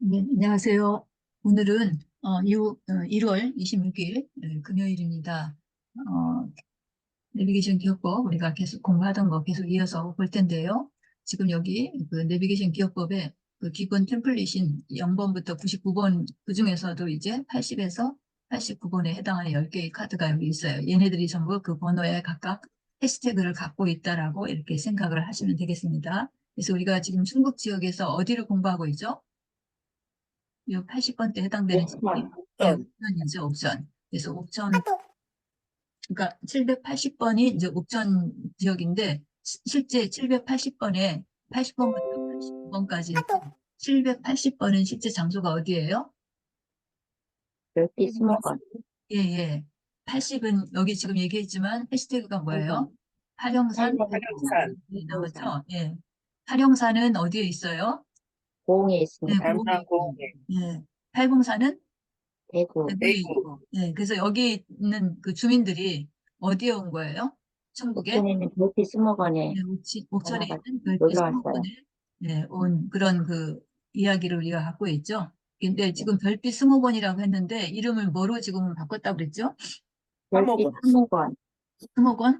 네, 안녕하세요. 오늘은 어, 유, 어, 1월 26일 네, 금요일입니다. 어, 내비게이션 기업법 우리가 계속 공부하던 거 계속 이어서 볼 텐데요. 지금 여기 그 내비게이션 기업법의 그 기본 템플릿인 0번부터 99번 그 중에서도 이제 80에서 89번에 해당하는 10개의 카드가 여기 있어요. 얘네들이 전부 그 번호에 각각 해시태그를 갖고 있다라고 이렇게 생각을 하시면 되겠습니다. 그래서 우리가 지금 충북 지역에서 어디를 공부하고 있죠? 이 80번대 해당되는 옥션. 네, 옥천이죠, 옥천. 그래서 옥천, 그러니까 780번이 이제 옥천 지역인데, 시- 실제 780번에 80번부터 89번까지 780번은 실제 장소가 어디예요? 별빛 스모건. 예, 예. 80은 여기 지금 얘기했지만 해시태그가 뭐예요? 활용산, 활용산. 네, 나왔죠? 예. 활용산은 어디에 있어요? 고흥에 네, 있습니다. 담산 공에 예. 팔공산은 대구. 대구에 대구. 네, 그래서 여기 있는 그 주민들이 어디에 온 거예요? 천국에? 옥천에 있는 별빛 스모건에 네, 옥치, 옥천에 올라가- 있는 별빛 놀러 왔어요. 스모건에 네, 온 그런 그 이야기를 우리가 갖고 있죠. 근데 지금 별빛 스모건이라고 했는데 이름을 뭐로 지금 바꿨다고 그랬죠? 별빛 한모건. 스모건. 스모건?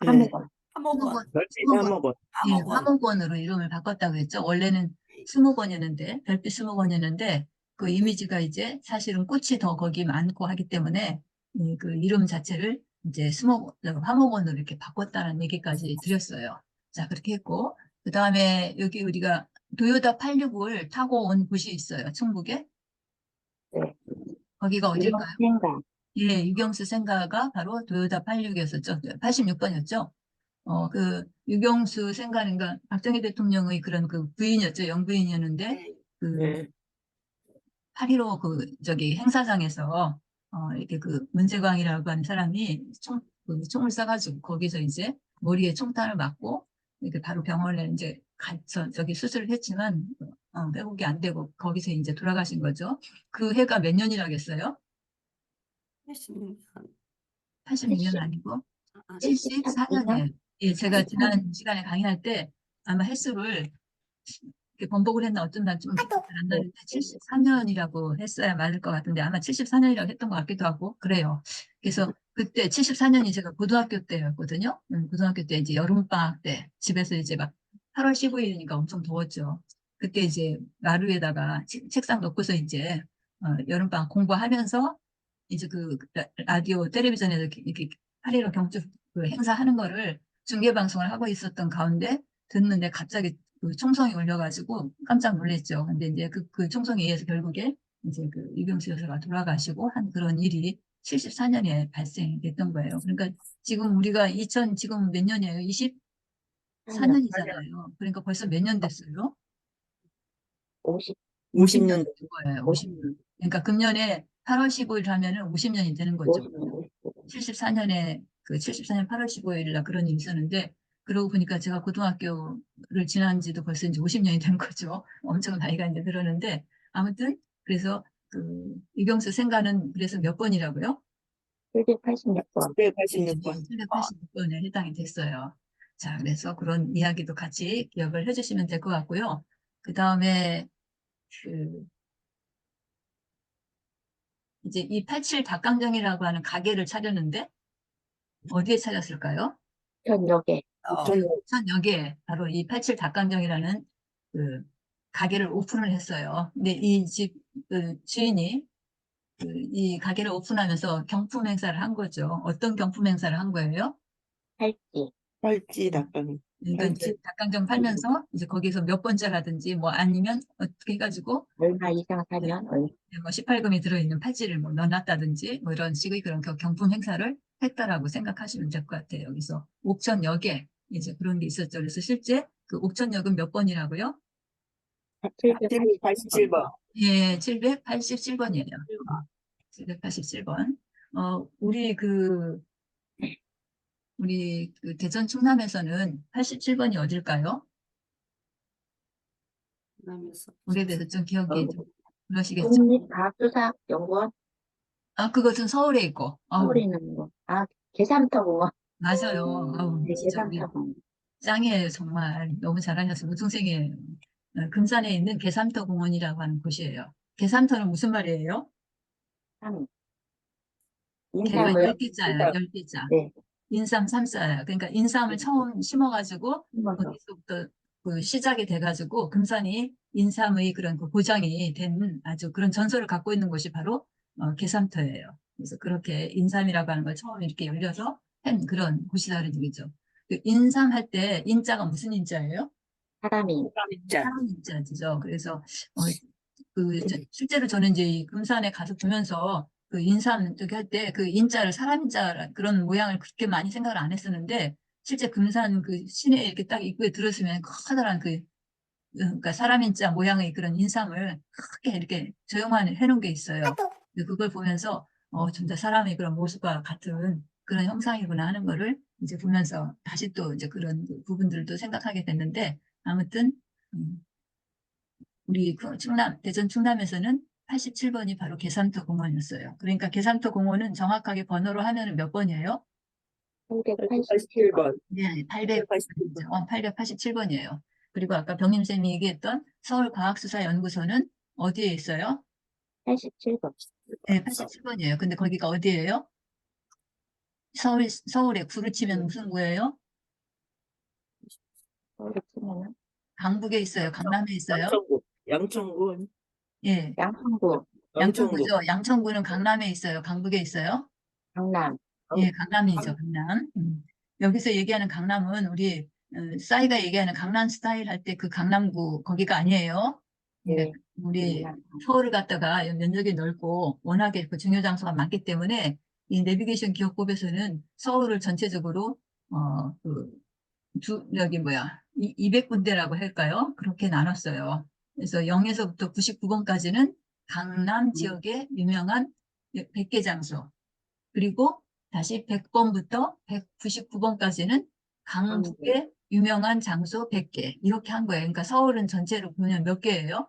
네. 한모건. 스모건, 별빛 한모건. 한모건 예, 화목원으로 이름을 바꿨다고 했죠. 원래는 스모건이었는데, 별빛 스모건이었는데, 그 이미지가 이제 사실은 꽃이 더 거기 많고 하기 때문에, 음, 그 이름 자체를 이제 스모, 화목원으로 이렇게 바꿨다는 얘기까지 드렸어요. 자, 그렇게 했고, 그 다음에 여기 우리가 도요타 86을 타고 온 곳이 있어요. 충북에. 네. 거기가 어딜까요? 생각. 예, 유경수 생가가 바로 도요타 86이었었죠. 86번이었죠. 어, 그, 유경수 생가는가, 박정희 대통령의 그런 그 부인이었죠. 영부인이었는데, 그, 네. 8.15 그, 저기 행사장에서, 어, 이렇게 그, 문재광이라고 하는 사람이 총, 그 총을 쏴가지고 거기서 이제 머리에 총탄을 맞고, 이렇게 바로 병원에 이제 가서 저기 수술을 했지만, 어, 회복이 안 되고 거기서 이제 돌아가신 거죠. 그 해가 몇 년이라겠어요? 86년 아니고? 74년에, 예, 제가 지난 시간에 강의할 때 아마 횟수를 이렇게 번복을 했나 어쩐다 좀 기억이 안 나는데 73년이라고 했어야 맞을 것 같은데 아마 74년이라고 했던 것 같기도 하고 그래요. 그래서 그때 74년이 제가 고등학교 때였거든요. 음, 고등학교 때 이제 여름방학 때 집에서 이제 막 8월 15일이니까 엄청 더웠죠. 그때 이제 마루에다가 책- 책상 놓고서 이제 어, 여름방학 공부하면서 이제 그 라- 라디오 텔레비전에서 이렇게, 8.15 경축 그 행사하는 거를 중계 방송을 하고 있었던 가운데 듣는데 갑자기 그 총성이 울려가지고 깜짝 놀랐죠. 근데 이제 그, 그 총성에 의해서 결국에 이제 그 유경수 여사가 돌아가시고 한 그런 일이 74년에 발생됐던 거예요. 그러니까 지금 우리가 2000 지금 몇 년이에요? 24년이잖아요. 그러니까 벌써 몇 년 됐어요? 50. 50년 된 거예요. 50년. 그러니까 금년에 8월 15일 하면은 50년이 되는 거죠. 74년에 그 74년 8월 15일 날 그런 일이 있었는데 그러고 보니까 제가 고등학교를 지난 지도 벌써 이제 50년이 된 거죠. 엄청 나이가 이제 들었는데 아무튼 그래서 그 유경수 생가는 그래서 몇 번이라고요? 786번. 786번 786번에 해당이 됐어요. 자, 그래서 그런 이야기도 같이 기억을 해주시면 될 것 같고요. 그 다음에 그 이제 이 87 닭강정이라고 하는 가게를 차렸는데 어디에 차렸을까요? 현역에. 전 부천역에 바로 이 87 닭강정이라는 그 가게를 오픈을 했어요. 근데 이집그 주인이 그 이 가게를 오픈하면서 경품 행사를 한 거죠. 어떤 경품 행사를 한 거예요? 팔찌. 팔찌 닭강 그러니까 팔찌. 닭강정 팔면서 이제 거기서 몇 번째라든지 뭐 아니면 어떻게 해가지고 얼마 이상 사면 얼마. 뭐 18금이 들어있는 팔찌를 뭐 넣어놨다든지 뭐 이런 식의 그런 겨- 경품 행사를 했다라고 생각하시면 될 것 같아요. 여기서 옥천역에 이제 그런 게 있었죠. 그래서 실제 그 옥천역은 몇 번이라고요? 787번 예, 787번이에요. 787번. 어, 우리 그, 우리 그 대전 충남에서는 87번이 어딜까요? 오래돼서 좀 기억이 좀 그러시겠죠? 국립과학수사연구원 아, 그것은 서울에 있고. 아우, 서울에 있는 거. 아, 계산터공원. 맞아요. 아우, 네, 진짜 우리 계산터공원. 짱이에요, 정말. 너무 잘하셨어요. 우등생이에요. 어, 금산에 있는 계삼터 공원이라고 하는 곳이에요. 계삼터는 무슨 말이에요? 삼. 개가 인삼을 열 개자예요. 열 개자. 네. 인삼 삼자예요. 그러니까 인삼을 처음 심어가지고 거기서부터 그 시작이 돼가지고 금산이 인삼의 그런 그 고장이 된 아주 그런 전설을 갖고 있는 곳이 바로 어, 계삼터예요. 그래서 그렇게 인삼이라고 하는 걸 처음 이렇게 열려서 한 그런 곳이다 그런 얘기죠. 그 인삼 할 때 인자가 무슨 인자예요? 사람이 자, 사람 인자죠. 그래서 어, 그 저- 실제로 저는 이제 이 금산에 가서 보면서 그 인삼 저기 할 때 그 인자를 사람 인자 그런 모양을 그렇게 많이 생각을 안 했었는데 실제 금산 그 시내에 이렇게 딱 입구에 들어서면 커다란 그 그러니까 사람 인자 모양의 그런 인삼을 크게 이렇게 조형만 해놓은 게 있어요. 근데 그걸 보면서 어 진짜 사람의 그런 모습과 같은 그런 형상이구나 하는 거를 이제 보면서 다시 또 이제 그런 그 부분들도 생각하게 됐는데 아무튼 음, 우리 그 충남 대전 충남에서는 87번이 바로 계산터 공원이었어요. 그러니까 계산터 공원은 정확하게 번호로 하면은 몇 번이에요? 887번 87번. 네, 800, 887번. 어, 887번이에요. 그리고 아까 병임쌤이 얘기했던 서울과학수사연구소는 어디에 있어요? 87번 네, 87번이에요. 근데 거기가 어디예요? 서울, 서울에 구를 치면 무슨 구예요? 강북에 있어요. 강남에 있어요. 양천구. 양천구. 예, 양천구 양천구. 양천구죠. 양천구는 강남에 있어요. 강북에 있어요. 강남 예, 강남이죠, 강남. 음. 여기서 얘기하는 강남은 우리 어, 싸이가 얘기하는 강남 스타일 할 때 그 강남구 거기가 아니에요. 예, 네. 우리 서울을 갖다가 면적이 넓고 워낙에 그 중요 장소가 많기 때문에 이 내비게이션 기업법에서는 서울을 전체적으로 어그 여기 뭐야 200군데라고 할까요? 그렇게 나눴어요. 그래서 0에서부터 99번까지는 강남 지역의 유명한 100개 장소 그리고 다시 100번부터 199번까지는 강북의 유명한 장소 100개 이렇게 한 거예요. 그러니까 서울은 전체로 보면 몇 개예요?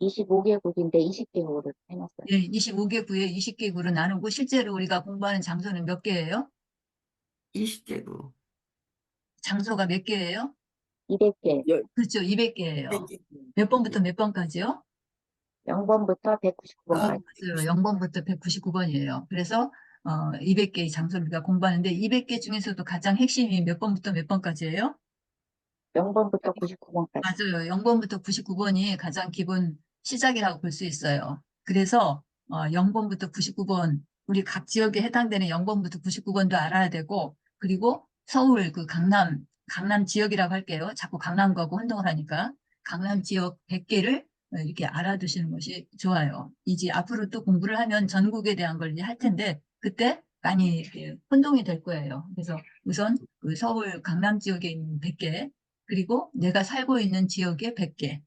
25개국인데 20개국으로 해놨어요 예, 25개 구에 20개 구로 나누고 실제로 우리가 공부하는 장소는 몇 개예요? 20개구. 장소가 몇 개예요? 200개 그렇죠. 200개예요. 몇 번부터 몇 번까지요? 0번부터 199번까지 맞아요. 0번부터 199번이에요. 그래서 어, 200개의 장소를 우리가 공부하는데 200개 중에서도 가장 핵심이 몇 번부터 몇 번까지예요? 0번부터 99번까지 맞아요. 0번부터 99번이 가장 기본 시작이라고 볼 수 있어요. 그래서 어, 0번부터 99번 우리 각 지역에 해당되는 0번부터 99번도 알아야 되고 그리고 서울 그 강남 강남 지역이라고 할게요. 자꾸 강남구하고 혼동을 하니까 강남 지역 100개를 이렇게 알아두시는 것이 좋아요. 이제 앞으로 또 공부를 하면 전국에 대한 걸 이제 할 텐데 그때 많이 혼동이 될 거예요. 그래서 우선 그 서울 강남 지역에 있는 100개 그리고 내가 살고 있는 지역의 100개.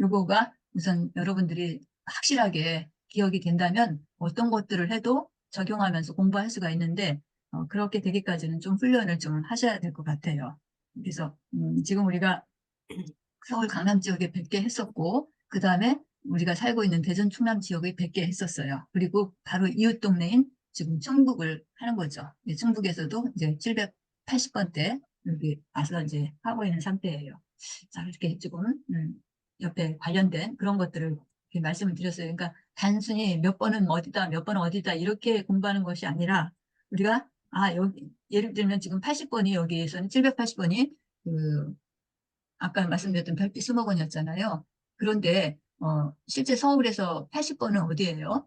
요거가 우선 여러분들이 확실하게 기억이 된다면 어떤 것들을 해도 적용하면서 공부할 수가 있는데 어, 그렇게 되기까지는 좀 훈련을 좀 하셔야 될 것 같아요. 그래서 음, 지금 우리가 서울 강남 지역에 100개 했었고 그 다음에 우리가 살고 있는 대전 충남 지역에 100개 했었어요. 그리고 바로 이웃 동네인 지금 충북을 하는 거죠. 예, 충북에서도 이제 780번대 여기 와서 이제 하고 있는 상태예요. 자, 이렇게 조금, 음, 옆에 관련된 그런 것들을 이렇게 말씀을 드렸어요. 그러니까 단순히 몇 번은 어디다, 몇 번은 어디다 이렇게 공부하는 것이 아니라 우리가, 아, 여기, 예를 들면 지금 80번이 여기에서는 780번이 그, 아까 말씀드렸던 별빛 수목원이었잖아요. 그런데, 어, 실제 서울에서 80번은 어디예요?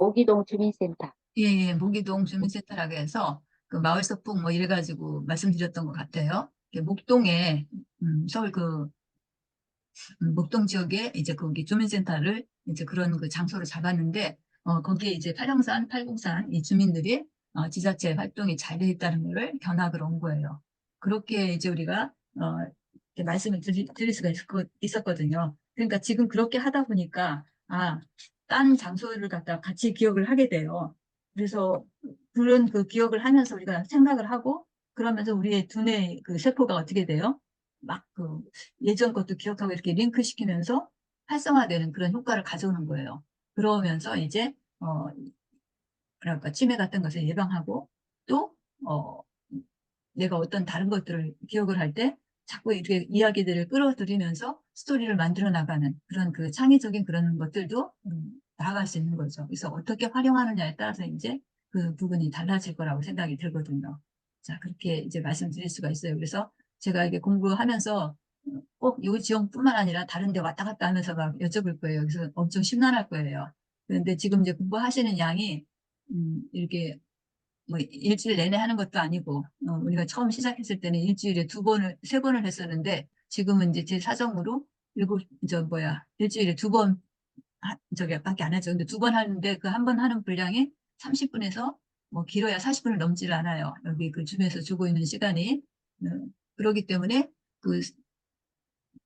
오기동 주민센터 예, 예, 모기동 주민센터라고 해서 그 마을 서풍 뭐 이래가지고 말씀드렸던 것 같아요. 목동에 음, 서울 그 음, 목동 지역에 이제 거기 주민센터를 이제 그런 그 장소를 잡았는데 어, 거기에 이제 팔령산, 팔공산 이 주민들이 어, 지자체 활동이 잘 돼 있다는 거를 견학을 온 거예요. 그렇게 이제 우리가 어, 이렇게 말씀을 드리, 드릴 수가 있었, 있었거든요. 그러니까 지금 그렇게 하다 보니까 아, 딴 장소를 갖다 같이 기억을 하게 돼요. 그래서 그런 그 기억을 하면서 우리가 생각을 하고 그러면서 우리의 두뇌 그 세포가 어떻게 돼요? 막 그 예전 것도 기억하고 이렇게 링크 시키면서 활성화되는 그런 효과를 가져오는 거예요. 그러면서 이제 어 뭐랄까 치매 같은 것을 예방하고 또 어 내가 어떤 다른 것들을 기억을 할 때 자꾸 이렇게 이야기들을 끌어들이면서 스토리를 만들어 나가는 그런 그 창의적인 그런 것들도 음, 나아갈 수 있는 거죠. 그래서 어떻게 활용하느냐에 따라서 이제 그 부분이 달라질 거라고 생각이 들거든요. 자, 그렇게 이제 말씀드릴 수가 있어요. 그래서 제가 이게 공부하면서 꼭이 지역뿐만 아니라 다른 데 왔다 갔다 하면서 막 여쭤볼 거예요. 그래서 엄청 심란할 거예요. 그런데 지금 이제 공부하시는 양이 음, 이렇게 뭐 일주일 내내 하는 것도 아니고 어, 우리가 처음 시작했을 때는 일주일에 두 번을 세 번을 했었는데 지금은 이제 제 사정으로 일곱 저 뭐야 일주일에 두 번 저기 밖에 안 하죠. 근데 두 번 하는데 그 한 번 하는 분량이 30분에서 뭐 길어야 40분을 넘질 않아요. 여기 그 줌에서 주고 있는 시간이 음, 그러기 때문에 그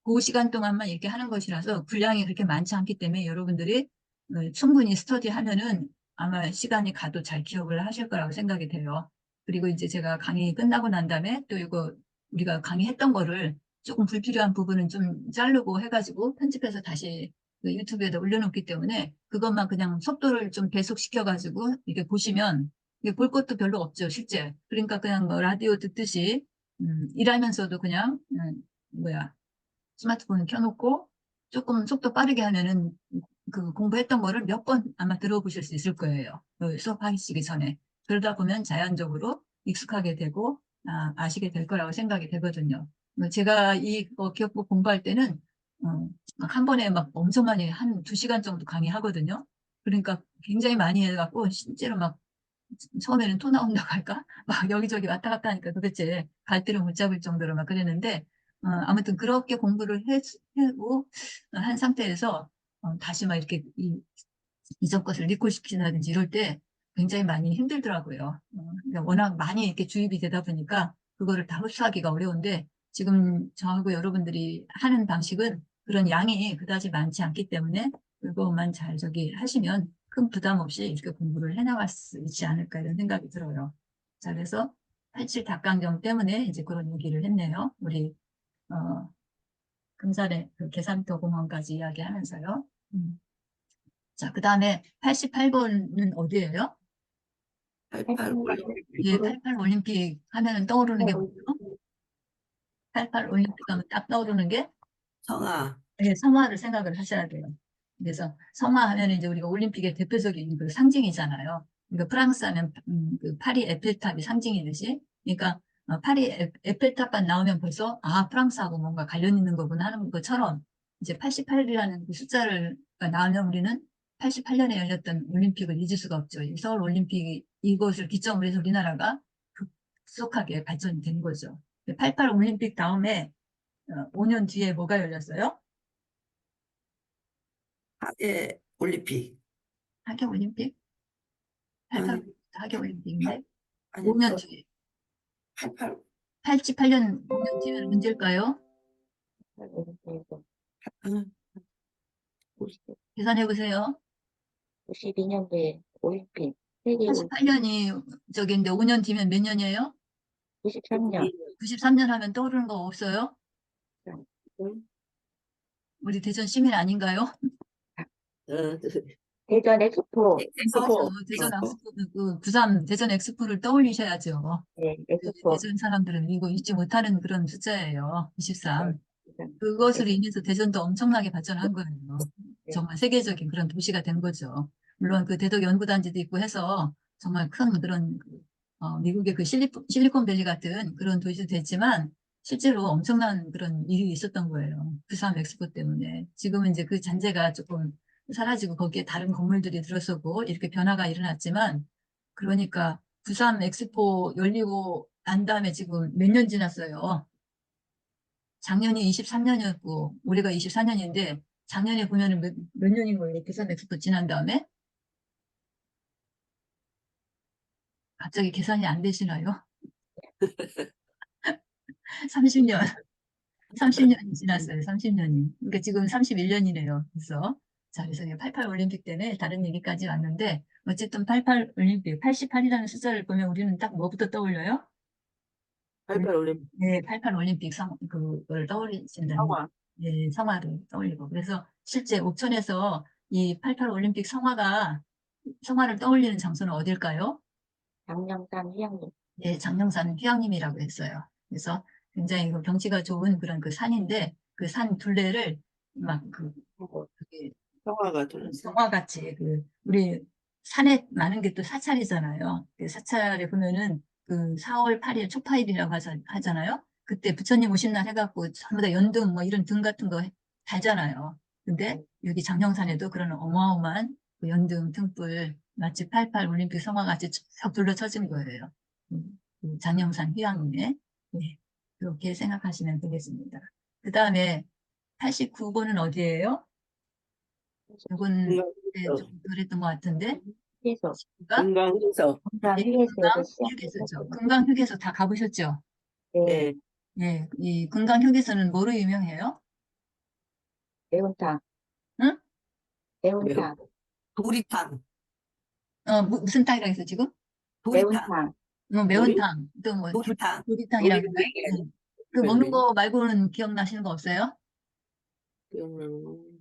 그 시간 동안만 이렇게 하는 것이라서 분량이 그렇게 많지 않기 때문에 여러분들이 어, 충분히 스터디하면은 아마 시간이 가도 잘 기억을 하실 거라고 생각이 돼요. 그리고 이제 제가 강의 끝나고 난 다음에 또 이거 우리가 강의했던 거를 조금 불필요한 부분은 좀 자르고 해가지고 편집해서 다시 그 유튜브에다 올려놓기 때문에 그것만 그냥 속도를 좀 배속시켜가지고 이렇게 보시면 이게 볼 것도 별로 없죠, 실제. 그러니까 그냥 뭐 라디오 듣듯이 음, 일하면서도 그냥 음, 뭐야 스마트폰을 켜놓고 조금 속도 빠르게 하면은 그 공부했던 거를 몇 번 아마 들어보실 수 있을 거예요. 그 수업하시기 전에. 그러다 보면 자연적으로 익숙하게 되고 아, 시게 될 거라고 생각이 되거든요. 뭐 제가 이 어, 기억부 공부할 때는 어, 막한 번에 막 엄청 많이 한 두 시간 정도 강의하거든요. 그러니까 굉장히 많이 해갖고 실제로 막 처음에는 토 나온다고 할까? 막 여기저기 왔다 갔다 하니까 도대체 갈 데를 못 잡을 정도로 막 그랬는데 어, 아무튼 그렇게 공부를 해, 하고 한 상태에서 어, 다시 막 이렇게 이, 이전 것을 리콜시킨다든지 이럴 때 굉장히 많이 힘들더라고요. 어, 그러니까 워낙 많이 이렇게 주입이 되다 보니까 그거를 다 흡수하기가 어려운데 지금 저하고 여러분들이 하는 방식은 그런 양이 그다지 많지 않기 때문에 그것만 잘 저기 하시면 큰 부담 없이 이렇게 공부를 해나갈 수 있지 않을까 이런 생각이 들어요. 자, 그래서 87 닭강정 때문에 이제 그런 얘기를 했네요. 우리 어, 금산의 그 계산터 공원까지 이야기하면서요. 음. 자, 그 다음에 88번은 어디예요? 88 올림픽. 예, 88 올림픽 하면은 떠오르는 게 뭐죠? 88 올림픽 하면 딱 떠오르는 게 성아. 예, 성화를 생각을 하셔야 돼요. 그래서 성화 하면 이제 우리가 올림픽의 대표적인 그 상징이잖아요. 그러니까 프랑스 하면 음, 그 파리 에펠탑이 상징이듯이. 그러니까 어, 파리 에- 에펠탑만 나오면 벌써 아 프랑스하고 뭔가 관련 있는 거구나 하는 것처럼 이제 88이라는 그 숫자를 나오면 우리는 88년에 열렸던 올림픽을 잊을 수가 없죠. 이 서울 올림픽이 이것을 기점으로 해서 우리나라가 급속하게 발전이 된 거죠. 88 올림픽 다음에 어, 5년 뒤에 뭐가 열렸어요? 하계 올림픽. 하계 올림픽? 88 아니, 하계 올림픽인데 아니, 5년 뒤에 88. 88년 5년 뒤면 언제일까요? 응. 계산해 보세요. 92년도에 올림픽, 세계 올림픽 88년이 저기인데 5년 뒤면 몇 년이에요? 93년, 93년 하면 떠오르는 거 없어요? 응. 우리 대전 시민 아닌가요? 어, 대전 엑스포, 엑스포. 대전 엑스포. 그 부산 대전 엑스포를 떠올리셔야죠. 네, 그 엑스포. 대전 사람들은 이거 잊지 못하는 그런 숫자예요. 23. 네. 그것을 인해서 대전도 엄청나게 발전한 거예요. 네. 정말 세계적인 그런 도시가 된 거죠. 물론 그 대덕 연구단지도 있고 해서 정말 큰 그런 그, 어, 미국의 그 실리, 실리콘밸리 같은 그런 도시도 됐지만 실제로 엄청난 그런 일이 있었던 거예요. 부산 엑스포 때문에. 지금은 이제 그 잔재가 조금 사라지고 거기에 다른 건물들이 들어서고 이렇게 변화가 일어났지만 그러니까 부산 엑스포 열리고 난 다음에 지금 몇 년 지났어요. 작년이 23년이었고 올해가 24년인데 작년에 보면은 몇, 몇 년인 거예요. 부산 엑스포 지난 다음에 갑자기 계산이 안 되시나요? 30년 30년이 지났어요. 30년이. 그러니까 지금 31년이네요. 그래서 자, 그래서 88 올림픽 때문에 다른 얘기까지 왔는데 어쨌든 88 올림픽 88이라는 숫자를 보면 우리는 딱 뭐부터 떠올려요? 88 올림픽. 네, 88 올림픽 성, 그걸 떠올리신다는 성화. 예, 성화를 떠올리고. 그래서 실제 옥천에서 이 88 올림픽 성화가, 성화를 떠올리는 장소는 어딜까요? 장령산 휴양림, 예, 장령산 휴양림이라고 했어요. 그래서 굉장히 그 경치가 좋은 그런 그 산인데 그 산 둘레를 막그 평화가 둘러싸. 영화같이 그 우리 산에 많은 게 또 사찰이잖아요. 그 사찰에 보면은 그 4월 8일 초파일이라고 하자, 하잖아요. 그때 부처님 오신 날 해갖고 전부 다 연등 뭐 이런 등 같은 거 달잖아요. 근데 여기 장령산에도 그런 어마어마한 그 연등 등불 마치 88 올림픽 성화같이 쭉 둘러쳐진 거예요. 음, 그 장령산 휴양림에 네, 그렇게 생각하시면 되겠습니다. 그 다음에 89번은 어디예요? 이건 네, 좀 그랬던 것 같은데 휴게소. 네, 휴게소에서 금강 시작. 휴게소죠. 금강 휴게소 다 가보셨죠? 네. 네. 네, 이 금강 휴게소는 뭐로 유명해요? 매운탕. 응? 매운탕. 도리탕. 어, 무, 무슨 땅이라고 했어, 지금? 도리탕. 매운탕. 뭐 매운탕, 또 뭐, 도리탕. 도리탕이라고 우리 네. 그 네, 먹는 네. 거 말고는 기억나시는 거 없어요? 음,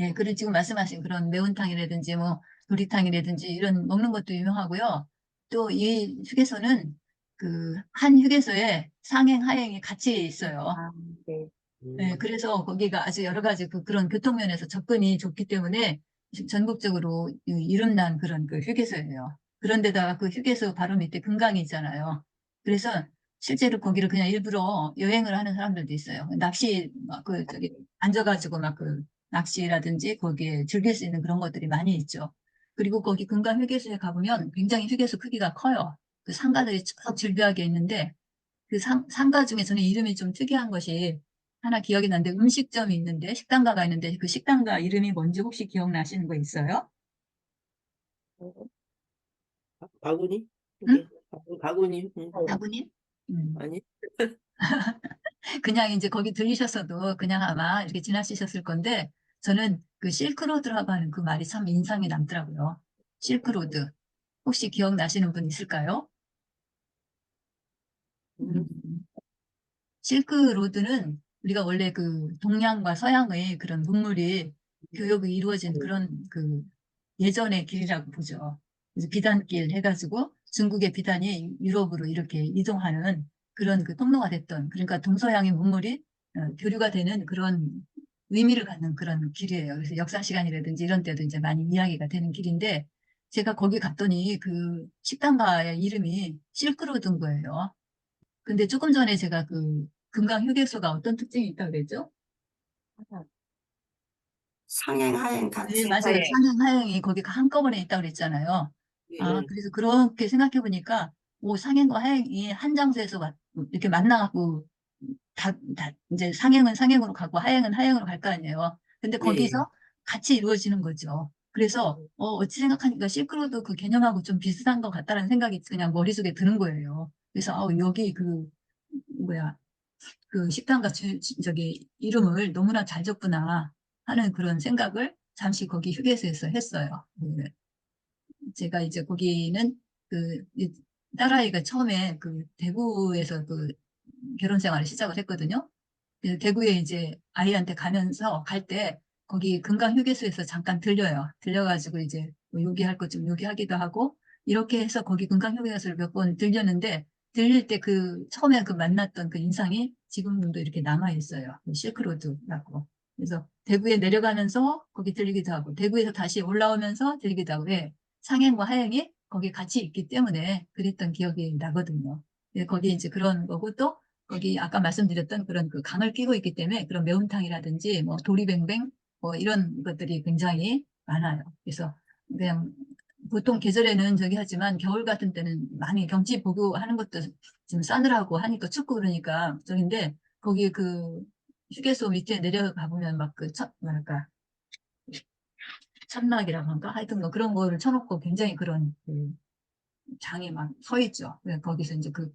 예, 그리고 지금 말씀하신 그런 매운탕이라든지 뭐 도리탕이라든지 이런 먹는 것도 유명하고요. 또 이 휴게소는 그 한 휴게소에 상행, 하행이 같이 있어요. 아, 네. 네, 그래서 거기가 아주 여러 가지 그, 그런 교통면에서 접근이 좋기 때문에 전국적으로 이- 이름난 그런 그 휴게소예요. 그런데다가 그 휴게소 바로 밑에 금강이 있잖아요. 그래서 실제로 거기를 그냥 일부러 여행을 하는 사람들도 있어요. 낚시, 막 그, 저기, 앉아가지고 막 그, 낚시라든지 거기에 즐길 수 있는 그런 것들이 많이 있죠. 그리고 거기 금강 휴게소에 가보면 굉장히 휴게소 크기가 커요. 그 상가들이 쭉 질비하게 있는데 그 상, 상가 중에 저는 이름이 좀 특이한 것이 하나 기억이 나는데 음식점이 있는데 식당가가 있는데 그 식당가 이름이 뭔지 혹시 기억나시는 거 있어요? 바구니? 응? 바구- 바구니? 응. 다구님? 음. 아니? 그냥 이제 거기 들리셨어도 그냥 아마 이렇게 지나치셨을 건데 저는 그 실크로드라고 하는 그 말이 참 인상이 남더라고요. 실크로드. 혹시 기억나시는 분 있을까요? 음. 음. 실크로드는 우리가 원래 그 동양과 서양의 그런 문물이 교역이 이루어진 그런 그 예전의 길이라고 보죠. 그래서 비단길 해가지고 중국의 비단이 유럽으로 이렇게 이동하는 그런 그 통로가 됐던 그러니까 동서양의 문물이 어, 교류가 되는 그런 의미를 갖는 그런 길이에요. 그래서 역사 시간이라든지 이런 때도 이제 많이 이야기가 되는 길인데 제가 거기 갔더니 그 식당가의 이름이 실크로드인 거예요. 근데 조금 전에 제가 그 금강 휴게소가 어떤 특징이 있다고 그랬죠? 상행, 하행 같이. 네, 맞아요. 하행. 상행 하행이 거기가 한꺼번에 있다고 그랬잖아요. 아, 네. 그래서 그렇게 생각해 보니까 오 상행과 하행이 한 장소에서 마- 이렇게 만나갖고 다, 다 이제 상행은 상행으로 가고 하행은 하행으로 갈 거 아니에요. 근데 네. 거기서 같이 이루어지는 거죠. 그래서 어, 어찌 생각하니까 실크로드 그 개념하고 좀 비슷한 것 같다는 생각이 그냥 머릿속에 드는 거예요. 그래서 아, 여기 그 뭐야 그 식당가 주, 주- 저기 이름을 너무나 잘 적구나 하는 그런 생각을 잠시 거기 휴게소에서 했어요. 네. 제가 이제 거기는 그이 딸아이가 처음에 그 대구에서 그 결혼 생활을 시작을 했거든요. 그래서 대구에 이제 아이한테 가면서 갈 때 거기 금강 휴게소에서 잠깐 들려요. 들려가지고 이제 뭐 요기할 것 좀 요기하기도 하고 이렇게 해서 거기 금강 휴게소를 몇 번 들렸는데 들릴 때 그 처음에 그 만났던 그 인상이 지금도 이렇게 남아 있어요. 그 실크로드라고. 그래서 대구에 내려가면서 거기 들리기도 하고 대구에서 다시 올라오면서 들리기도 하고 왜 상행과 하행이 거기 같이 있기 때문에 그랬던 기억이 나거든요. 예, 거기 이제 그런 거고 또 거기 아까 말씀드렸던 그런 그 강을 끼고 있기 때문에 그런 매운탕이라든지 뭐 도리뱅뱅 뭐 이런 것들이 굉장히 많아요. 그래서 그냥 보통 계절에는 저기 하지만 겨울 같은 때는 많이 경치 보고 하는 것도 지금 싸늘하고 하니까 춥고 그러니까 저긴데 거기 그 휴게소 밑에 내려가 보면 막그첫 뭐랄까 천막이라고 한가 하여튼 뭐 그런 거를 쳐놓고 굉장히 그런 그 장이 막서 있죠. 그래서 거기서 이제 그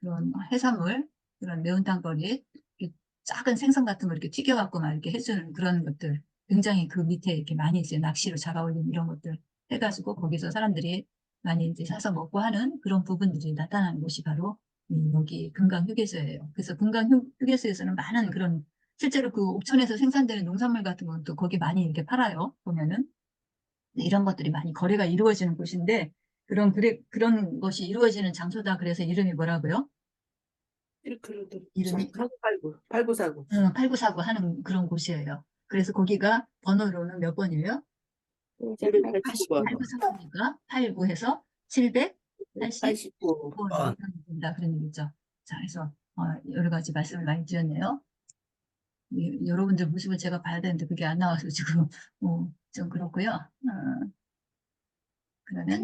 그런 해산물 그런 매운탕 거리 이렇게 작은 생선 같은 거 이렇게 튀겨갖고 막 이렇게 해주는 그런 것들 굉장히 그 밑에 이렇게 많이 있어요. 낚시로 잡아올린 이런 것들 해가지고 거기서 사람들이 많이 이제 사서 먹고 하는 그런 부분들이 나타나는 곳이 바로 이 여기 금강 휴게소예요. 그래서 금강 휴- 휴게소에서는 많은 그런 실제로 그 옥천에서 생산되는 농산물 같은 것도 거기 많이 이렇게 팔아요. 보면은 네, 이런 것들이 많이 거래가 이루어지는 곳인데 그런 그래 그런 것이 이루어지는 장소다. 그래서 이름이 뭐라고요? 일크로드 이름이? 팔구 팔구사구 응, 팔구사구 하는 그런 곳이에요. 그래서 거기가 번호로는 몇 번이에요? 789번 89사구니까 89해서 789 89번 번 된다 그런 얘기죠. 자, 그래서 어, 여러 가지 말씀을 많이 드렸네요. 이- 여러분들 모습을 제가 봐야 되는데 그게 안 나와서 지금 어, 좀 그렇고요. 어, 그러면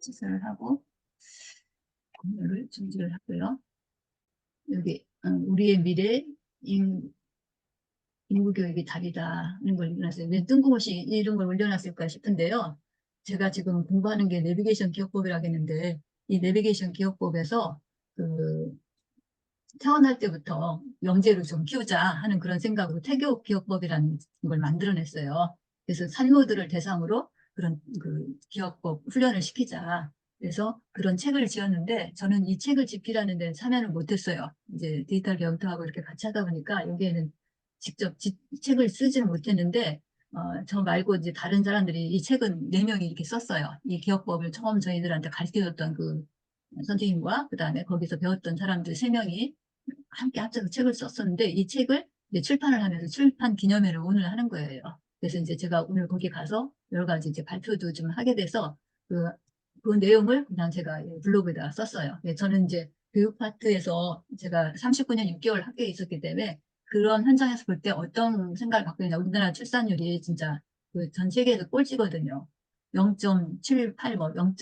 취소를 하고 공유를 중지를 하고요. 여기 어, 우리의 미래 인, 인구 교육이 답이다는 걸 올려놨어요. 왜 뜬금없이 이런 걸 올려놨을까 싶은데요. 제가 지금 공부하는 게 내비게이션 기억법이라고 했는데 이 내비게이션 기억법에서 그 태어날 때부터 영재를 좀 키우자 하는 그런 생각으로 태교 기억법이라는 걸 만들어냈어요. 그래서 산모들을 대상으로 그런 그 기억법 훈련을 시키자. 그래서 그런 책을 지었는데 저는 이 책을 집필하는 데 참여를 못했어요. 이제 디지털 개혁도하고 이렇게 같이 하다 보니까 여기에는 직접 지- 책을 쓰지는 못했는데 어, 저 말고 이제 다른 사람들이 이 책은 네 명이 이렇게 썼어요. 이 기억법을 처음 저희들한테 가르쳐줬던 그 선생님과 그 다음에 거기서 배웠던 사람들 세 명이 함께 합쳐서 책을 썼었는데 이 책을 이제 출판을 하면서 출판 기념회를 오늘 하는 거예요. 그래서 이제 제가 오늘 거기 가서 여러 가지 이제 발표도 좀 하게 돼서 그, 그 내용을 그냥 제가 이 블로그에다가 썼어요. 네, 저는 이제 교육 파트에서 제가 39년 6개월 학교에 있었기 때문에 그런 현장에서 볼 때 어떤 생각을 갖고 있냐. 우리나라 출산율이 진짜 그 전 세계에서 꼴찌거든요. 0.78, 뭐 0.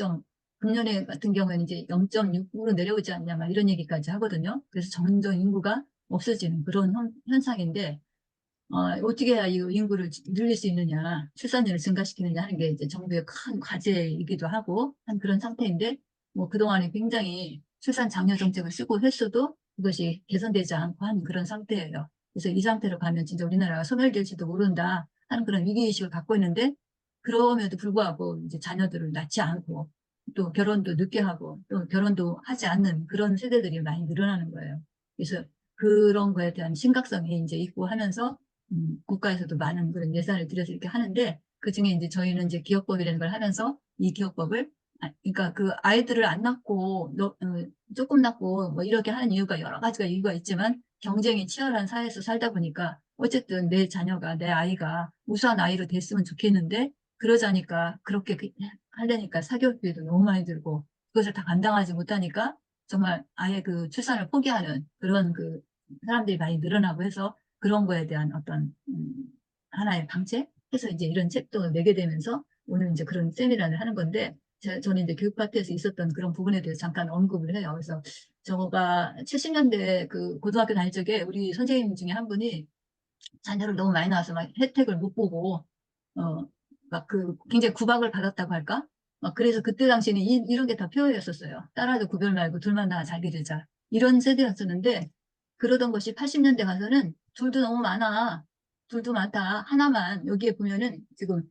금년에 같은 경우에는 이제 0.6으로 내려오지 않냐, 막 이런 얘기까지 하거든요. 그래서 점점 인구가 없어지는 그런 현- 현상인데, 어, 어떻게 해야 이 인구를 늘릴 수 있느냐, 출산율을 증가시키느냐 하는 게 이제 정부의 큰 과제이기도 하고 한 그런 상태인데, 뭐 그동안에 굉장히 출산 장려 정책을 쓰고 했어도 그것이 개선되지 않고 하는 그런 상태예요. 그래서 이 상태로 가면 진짜 우리나라가 소멸될지도 모른다 하는 그런 위기의식을 갖고 있는데, 그럼에도 불구하고 이제 자녀들을 낳지 않고 또 결혼도 늦게 하고 또 결혼도 하지 않는 그런 세대들이 많이 늘어나는 거예요. 그래서 그런 거에 대한 심각성이 이제 있고 하면서 음, 국가에서도 많은 그런 예산을 들여서 이렇게 하는데 그 중에 이제 저희는 이제 기업법이라는 걸 하면서 이 기업법을 아, 그러니까 그 아이들을 안 낳고 너- 어, 조금 낳고 뭐 이렇게 하는 이유가 여러 가지가 이유가 있지만 경쟁이 치열한 사회에서 살다 보니까 어쨌든 내 자녀가 내 아이가 우수한 아이로 됐으면 좋겠는데 그러자니까 그렇게 그- 하려니까 사교육비도 너무 많이 들고 그것을 다 감당하지 못하니까 정말 아예 그 출산을 포기하는 그런 그 사람들이 많이 늘어나고 해서 그런 거에 대한 어떤 음, 하나의 방책 해서 이제 이런 책도 내게 되면서 오늘 이제 그런 세미나를 하는 건데 제- 저는 이제 교육 파트에서 있었던 그런 부분에 대해서 잠깐 언급을 해요. 그래서 저가 70년대 그 고등학교 다닐 적에 우리 선생님 중에 한 분이 자녀를 너무 많이 낳아서 막 혜택을 못 보고 어 막 그 굉장히 구박을 받았다고 할까? 막 그래서 그때 당시에는 이, 이런 게 다 표어였었어요. 딸아도 구별 말고 둘만 다잘 기르자. 이런 세대였었는데 그러던 것이 80년대 가서는 둘도 너무 많아. 둘도 많다. 하나만 여기에 보면은 지금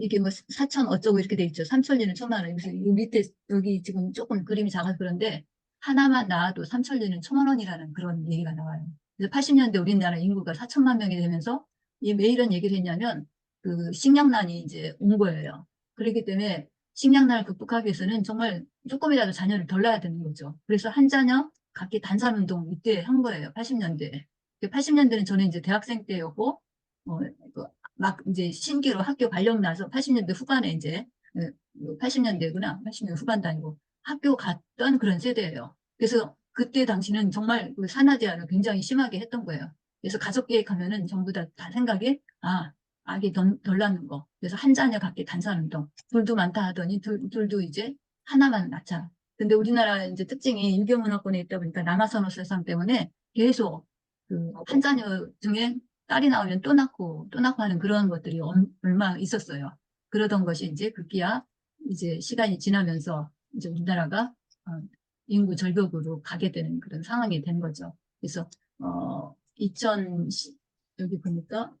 이게 뭐 4천 어쩌고 이렇게 돼 있죠. 3천리는 천만 원. 그래서 이 밑에 여기 지금 조금 그림이 작아서 그런데 하나만 낳아도 3천리는 천만 원이라는 그런 얘기가 나와요. 그래서 80년대 우리나라 인구가 4천만 명이 되면서 이왜 이런 얘기를 했냐면 그 식량난이 이제 온 거예요. 그렇기 때문에 식량난을 극복하기 위해서는 정말 조금이라도 자녀를 덜 낳아야 되는 거죠. 그래서 한 자녀 각기 단산운동 이때 한 거예요. 80년대. 80년대는 저는 이제 대학생 때였고, 어, 그막 이제 신기로 학교 발령 나서 80년대 후반에 이제, 80년대구나. 80년대 후반도 아니고 학교 갔던 그런 세대예요. 그래서 그때 당시는 정말 그 산화 제한을 굉장히 심하게 했던 거예요. 그래서 가족 계획하면은 전부 다, 다 생각이, 아, 아기 덜, 덜 낳는 거. 그래서 한 자녀 갖기 단산운동. 둘도 많다 하더니 둘, 둘도 이제 하나만 낳자. 근데 우리나라 이제 특징이 유교 문화권에 있다 보니까 남아선호 세상 때문에 계속 그한 자녀 중에 딸이 나오면 또 낳고 또 낳고 하는 그런 것들이 엄- 얼마 있었어요. 그러던 것이 이제 급기야 이제 시간이 지나면서 이제 우리나라가 어, 인구 절벽으로 가게 되는 그런 상황이 된 거죠. 그래서 어, 2000 여기 보니까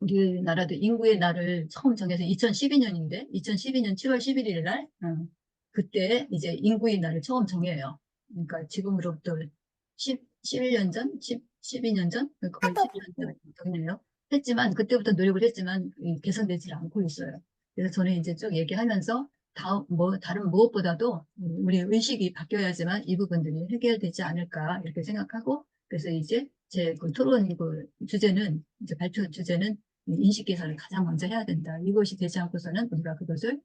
우리나라도 인구의 날을 처음 정해서 2012년인데 2012년 7월 11일 날 어, 그때 이제 인구의 날을 처음 정해요. 그러니까 지금으로부터 10, 11년 전, 10, 12년 전, 거의 10년 전 정해요. 했지만 그때부터 노력을 했지만 이 개선되지 않고 있어요. 그래서 저는 이제 쭉 얘기하면서 다, 뭐, 다른 무엇보다도 우리 의식이 바뀌어야지만 이 부분들이 해결되지 않을까 이렇게 생각하고 그래서 이제 제 그 토론 그 주제는 이제 발표 주제는 이 인식 개선을 가장 먼저 해야 된다. 이것이 되지 않고서는 우리가 그것을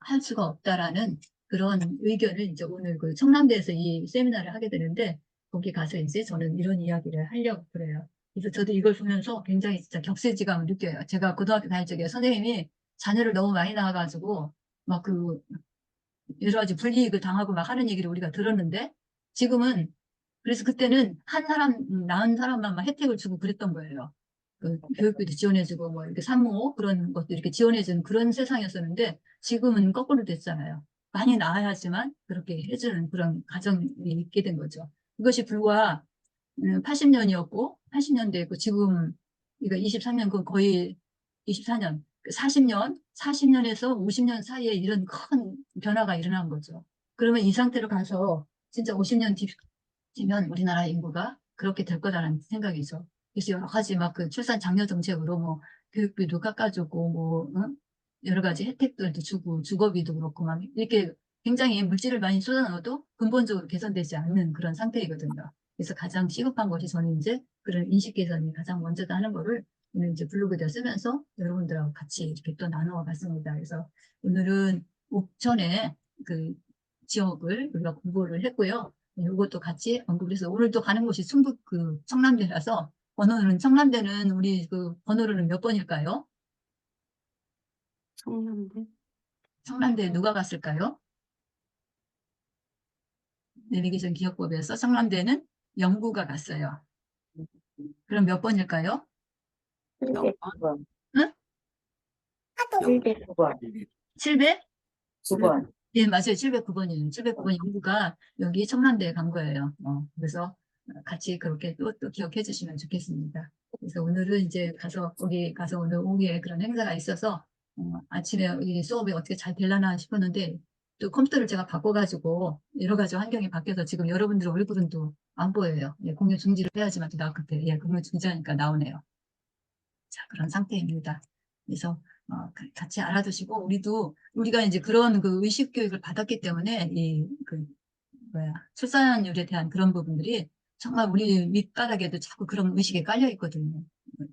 할 수가 없다라는 그런 의견을 이제 오늘 그 청남대에서 이 세미나를 하게 되는데 거기 가서 이제 저는 이런 이야기를 하려고 그래요. 그래서 저도 이걸 보면서 굉장히 진짜 격세지감을 느껴요. 제가 고등학교 다닐 적에 선생님이 자녀를 너무 많이 낳아가지고 막 그 여러 가지 불이익을 당하고 막 하는 얘기를 우리가 들었는데 지금은 그래서 그때는 한 사람 낳은 사람만 막 혜택을 주고 그랬던 거예요. 그 교육비도 지원해주고 뭐 이렇게 산모 그런 것도 이렇게 지원해주는 그런 세상이었었는데 지금은 거꾸로 됐잖아요. 많이 낳아야지만 그렇게 해주는 그런 가정이 있게 된 거죠. 이것이 불과 80년이었고 80년대였고 지금 이거 23년 그 거의 24년 40년 40년에서 50년 사이에 이런 큰 변화가 일어난 거죠. 그러면 이 상태로 가서 진짜 50년 뒤면 우리나라 인구가 그렇게 될 거다라는 생각이죠. 그래서 여러 가지 막 그 출산 장려 정책으로 뭐 교육비도 깎아주고 뭐 응? 여러 가지 혜택들도 주고 주거비도 그렇고 막 이렇게 굉장히 물질을 많이 쏟아넣어도 근본적으로 개선되지 않는 그런 상태이거든요. 그래서 가장 시급한 것이 저는 이제 그런 인식 개선이 가장 먼저다 하는 거를 오늘 이제 블로그에 쓰면서 여러분들하고 같이 이렇게 또 나누어 봤습니다. 그래서 오늘은 옥천의 그 지역을 우리가 공부를 했고요. 이것도 같이 언급을 해서 오늘 또 가는 곳이 충북 그 청남대라서 번호는 청남대는 우리 그 번호로는 몇 번일까요? 청남대. 청남대 누가 갔을까요? 내비게이션 기억법에서 청남대는 영구가 갔어요. 그럼 몇 번일까요? 709번. 응? 709번. 700? 9번. 예, 맞아요. 709번이에요. 709번 영구가 여기 청남대에 간 거예요. 어, 그래서 같이 그렇게 또, 또 기억해 주시면 좋겠습니다. 그래서 오늘은 이제 가서, 거기 가서 오늘 오후에 그런 행사가 있어서, 어, 아침에 이 수업이 어떻게 잘 되려나 싶었는데, 또 컴퓨터를 제가 바꿔가지고, 여러 가지 환경이 바뀌어서 지금 여러분들 얼굴은 또 안 보여요. 예, 공유 중지를 해야지만 또 나왔는데, 예, 공유 중지하니까 나오네요. 자, 그런 상태입니다. 그래서, 어, 가- 같이 알아두시고, 우리도, 우리가 이제 그런 그 의식 교육을 받았기 때문에, 이, 그, 뭐야, 출산율에 대한 그런 부분들이 정말 우리 밑바닥에도 자꾸 그런 의식에 깔려 있거든요.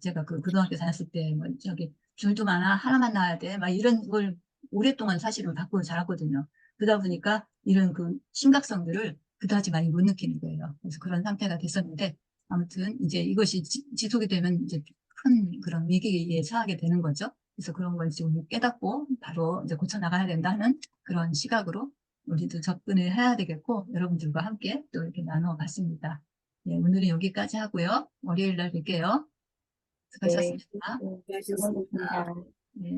제가 그 고등학교 다녔을 때, 뭐, 저기, 줄도 많아, 하나만 낳아야 돼, 막 이런 걸 오랫동안 사실은 받고 자랐거든요. 그러다 보니까 이런 그 심각성들을 그다지 많이 못 느끼는 거예요. 그래서 그런 상태가 됐었는데, 아무튼 이제 이것이 지, 지속이 되면 이제 큰 그런 위기에 처하게 되는 거죠. 그래서 그런 걸 지금 깨닫고 바로 이제 고쳐 나가야 된다는 그런 시각으로 우리도 접근을 해야 되겠고, 여러분들과 함께 또 이렇게 나누어 봤습니다. 네, 오늘은 여기까지 하고요. 월요일 날 뵐게요. 수고하셨습니다. 수고하셨습니다. 네.